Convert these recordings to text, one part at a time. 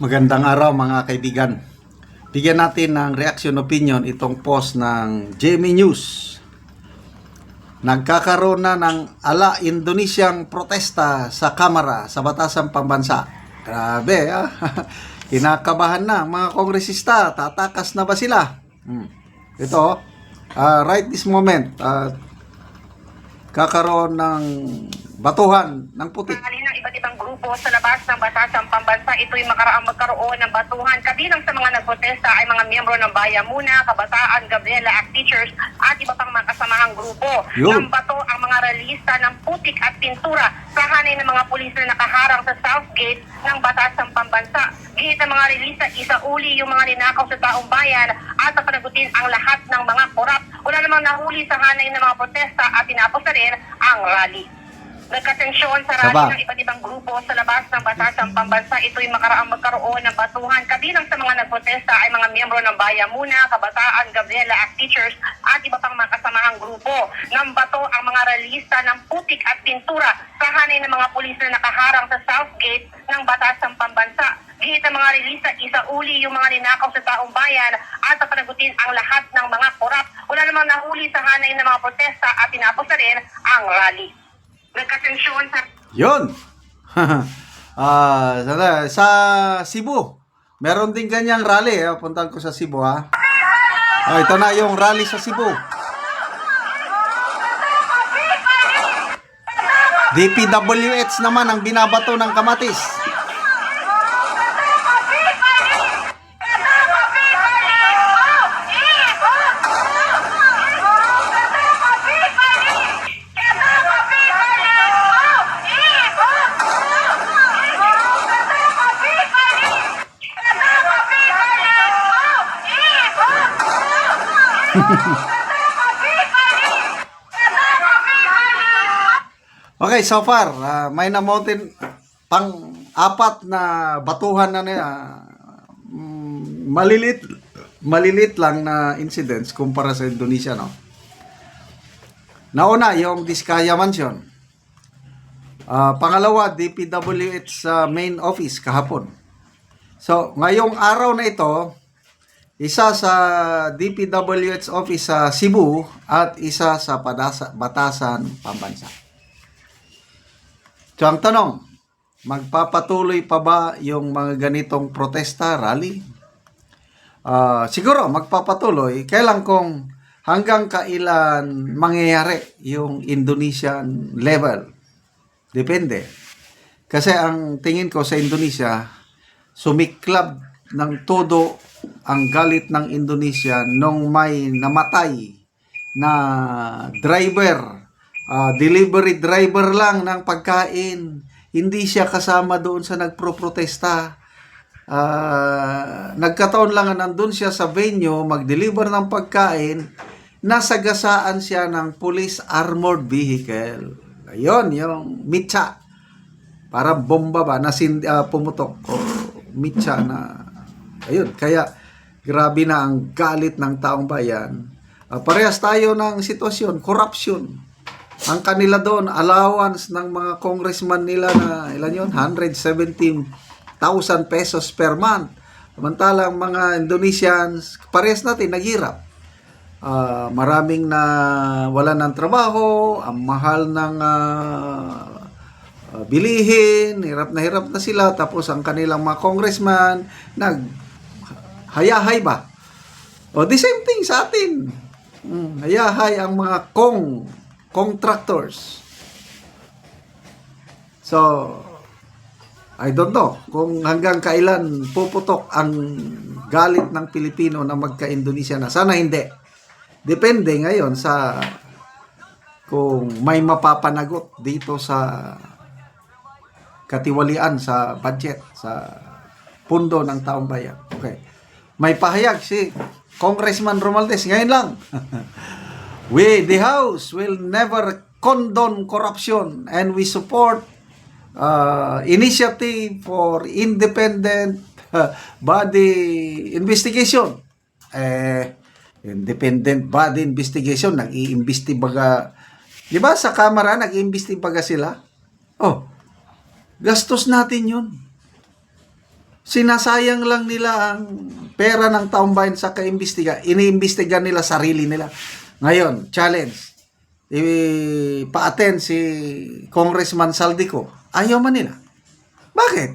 Magandang araw mga kaibigan. Bigyan natin ng reaction opinion itong post ng JME News. Nagkakaroon na ng ala Indonesiang protesta sa Kamara sa Batasang Pambansa. Grabe ah. Kinakabahan na mga kongresista. Tatakas na ba sila? Hmm. Ito, ah, right this moment, ah, kakaroon ng batuhan ng putik. Tanghalin ng iba't ibang grupo sa labas ng batasang pambansa, ito'y makaraang magkaroon ng batuhan. Kabilang sa mga nagprotesta ay mga miyembro ng Baya Muna, Kabataan, Gabriela Act Teachers at iba pang mga kasamahang grupo. Yun. Ng bato ang mga realista ng putik at pintura sa hanay ng mga pulis na nakaharang sa South Gate ng batasang pambansa. Gihit ng mga realista, isauli yung mga ninakaw sa taong bayan at papanagutin ang lahat ng mga korap. Wala namang nahuli sa hanay ng mga protesta at tinapos na rin ang rally. Nagkatensyon sa rally Saba. ng iba't ibang grupo sa labas ng batasang pambansa. Ito'y makaraang magkaroon ng batuhan. Kabilang sa mga nagprotesta ay mga miyembro ng Baya Muna, Kabataan, Gabriela Act Teachers at iba pang mga kasamahang grupo. Nang bato ang mga realista ng putik at pintura sa hanay ng mga pulis na nakaharang sa South Gate ng batasang pambansa. Gihit ng mga realista, isauli yung mga ninakaw sa taong bayan at papanagutin ang lahat ng mga korap. Wala namang nahuli sa hanay ng mga protesta at tinapos na rin ang rally. Nagkatensyon sa Yun. ah, sana, sa Cebu. Meron din ganyang rally. Eh. Puntahan ko sa Cebu ha. Ah, ito na yung rally sa Cebu. DPWH naman ang binabato ng kamatis. Okay, so far, ah, may namotin pang apat na batuhan na niya. Mm, malilit malilit lang na incidents kumpara sa Indonesia, no? Nauna, yung Diskaya Mansion. Ah, pangalawa, DPWH sa main office kahapon. So, ngayong araw na ito, isa sa DPWH office sa Cebu at isa sa Padasa, Batasan, Pambansa. So, ang tanong, magpapatuloy pa ba yung mga ganitong protesta, rally? Ah, siguro, magpapatuloy. Kailan kung hanggang kailan mangyayari yung Indonesian level? Depende. Kasi ang tingin ko sa Indonesia, sumiklab ng todo ang galit ng Indonesia nung may namatay na driver, ah, delivery driver lang ng pagkain. Hindi siya kasama doon sa nagproprotesta. Ah, nagkataon lang na nandun siya sa venue, mag-deliver ng pagkain, nasagasaan siya ng police armored vehicle. Ayun, yung mitsa. Para bomba ba, nasin, ah, pumutok. O mitsa na, ayun, kaya grabe na ang galit ng taong bayan. Ah, parehas tayo ng sitwasyon, corruption. Ang kanila doon, allowance ng mga congressman nila na, ilan yun, 117,000 pesos per month. Samantalang mga Indonesians, parehas natin, naghirap. Ah, maraming na wala ng trabaho, ang mahal ng ah, bilihin, hirap na hirap na sila, tapos ang kanilang mga congressman, nag hayahay ba? O, the same thing sa atin. Mm, hayahay ang mga kong, contractors. So, I don't know kung hanggang kailan puputok ang galit ng Pilipino na magka-Indonesia na. Sana hindi. Depende ngayon sa kung may mapapanagot dito sa katiwalian sa budget, sa pundo ng taong bayan. Okay. May pahayag si Congressman Romualdez ngayon lang. we, the House, will never condone corruption and we support uh, initiative for independent uh, body investigation. Eh, independent body investigation, nag-iimbestigaga. Di ba sa kamera, nag-iimbestigaga sila? Oh, gastos natin yun. Sinasayang lang nila ang pera ng taong bayan sa kaimbestiga. Iniimbestiga nila sarili nila. Ngayon, challenge. Ipa-attend si Congressman Saldico. Ayaw man nila. Bakit?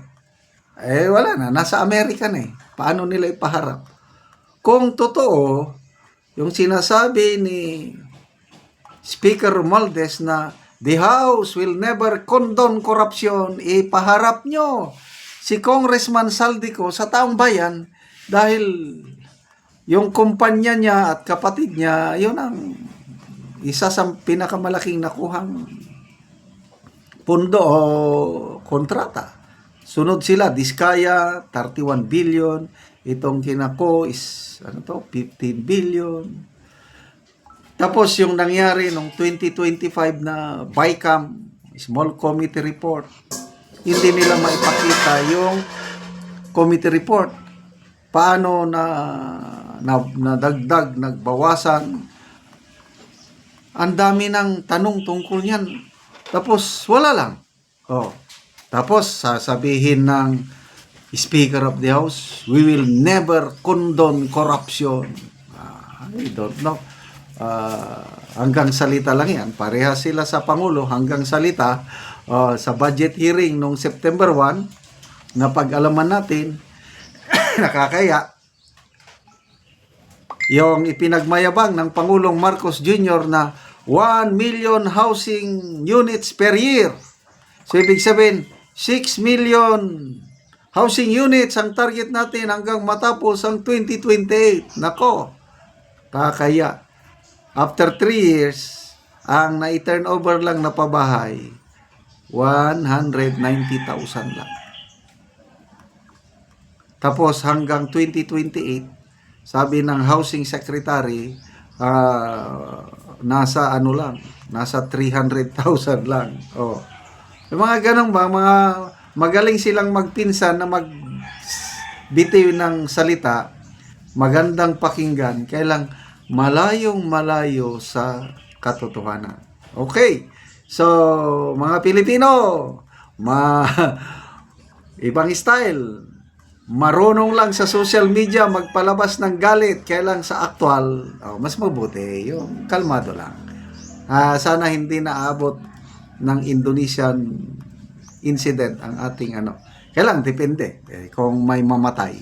Eh, wala na. Nasa Amerika na eh. Paano nila ipaharap? Kung totoo, yung sinasabi ni Speaker Romualdez na the House will never condone corruption, ipaharap nyo si Congressman Saldico sa taong bayan dahil yung kumpanya niya at kapatid niya, yun ang isa sa pinakamalaking nakuhang pundo o kontrata. Sunod sila, Diskaya, 31 billion. Itong kinako is, ano to, 15 billion. Tapos yung nangyari nung 2025 na BICAM, small committee report, hindi nila maipakita yung committee report. Paano na, na nadagdag, nagbawasan. Ang dami ng tanong tungkol yan. Tapos wala lang. Oh. Tapos sasabihin ng Speaker of the House, we will never condone corruption. Ah, I don't know. Ah, hanggang salita lang yan. Pareha sila sa Pangulo hanggang salita ah, sa budget hearing nung September 1 na pag-alaman natin nakakaya yung ipinagmayabang ng Pangulong Marcos Jr. na 1 million housing units per year. So, ibig sabihin, 6 million housing units ang target natin hanggang matapos ang 2028. Nako, kakaya. After 3 years, ang na-turn over lang na pabahay, 190,000 lang. Tapos hanggang 2028, sabi ng housing secretary, ah, nasa ano lang, nasa 300,000 lang. Oh. Yung mga ganun ba, mga magaling silang magpinsan na mag bitiw ng salita, magandang pakinggan, kailang malayong malayo sa katotohanan. Okay. So, mga Pilipino, ma ibang style. Marunong lang sa social media magpalabas ng galit, kailang sa actual, oh, mas mabuti yung kalmado lang. Ah, sana hindi naabot ng Indonesian incident ang ating ano. Kailang depende eh, kung may mamatay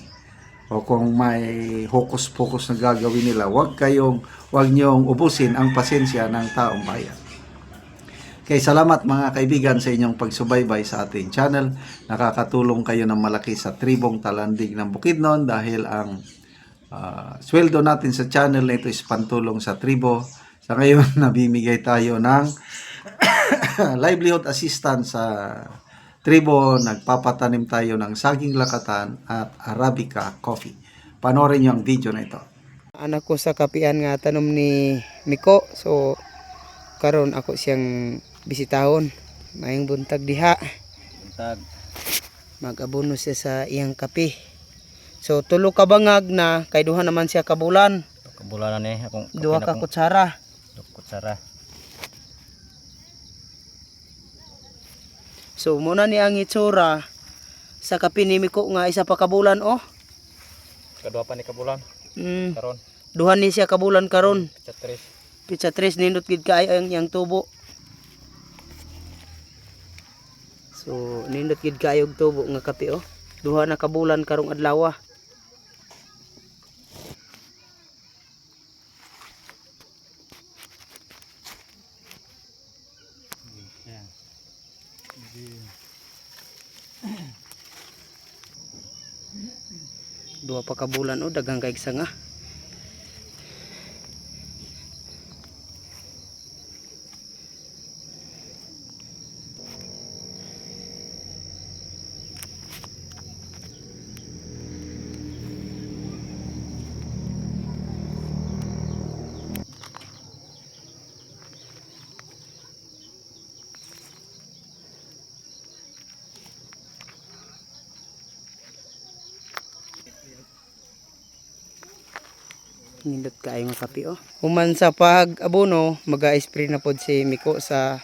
o kung may hokus-pokus na gagawin nila, wag kayong wag niyong ubusin ang pasensya ng taong bayan. Kaya salamat mga kaibigan sa inyong pagsubaybay sa ating channel. Nakakatulong kayo ng malaki sa tribong talandig ng Bukidnon dahil ang ah, sweldo natin sa channel na ito is pantulong sa tribo. Sa ngayon, nabimigay tayo ng livelihood assistance sa tribo. Nagpapatanim tayo ng saging lakatan at Arabica coffee. Panorin niyo ang video na ito. anak ko sa kapian nga tanom ni Miko so karon ako siyang bisitahon mayong buntag diha Buntag. magabono siya sa iyang kape so tulo ka bangag na kay duha naman siya kabulan Kabulanan eh. Akong duha ka kutsara kutsara. so muna ni ang itsura sa kape ni Miko nga isa pa kabulan oh Kadua pa ni kabulan. mm, Karon. duha ni siya kabulan karon Chat tres. pizza tres nindot gid kaayo ang iyang tubo so nindot gid kaayo og tubo nga kape oh. Duha na kabulan karong adlaw ah. duha pa kabulan oh. Daghang kaig sanga nindot kaayo nga kape oh. Human sa pag abono, maga-spray na pod si Miko sa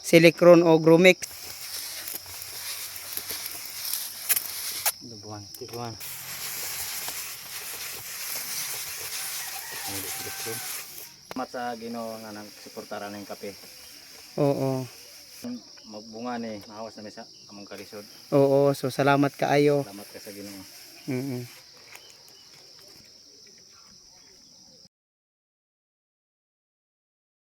Silicron o Gromix. Kabuan, kabuan. Salamat sa Ginoo nga nang suportara ng kape. Oo. Magbunga ni mahawas na mi sa among kalisod. Oo, so salamat kaayo. Salamat ka sa Ginoo. Mm